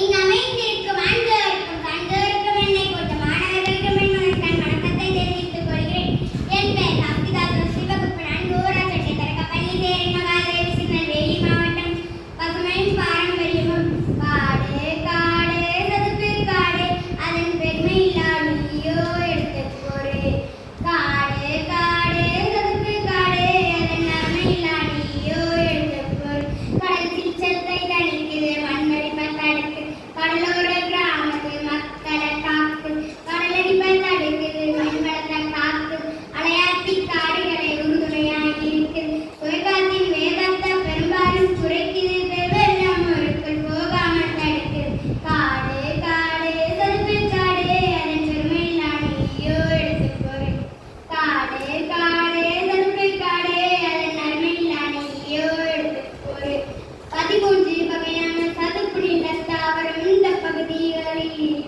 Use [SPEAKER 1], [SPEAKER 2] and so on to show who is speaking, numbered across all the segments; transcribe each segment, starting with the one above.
[SPEAKER 1] இங்கு அமைந்திருக்கும் ஆண்களுக்கு very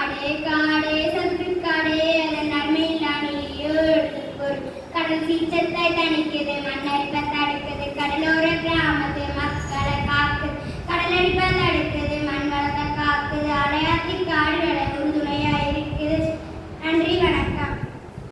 [SPEAKER 1] കാടേ കാടേ സന്ധിക്കാടേ അല്ല നന്മയിലാണ് ഈ ഒരു കടൽ സീച്ചത്തായിട്ടാണ്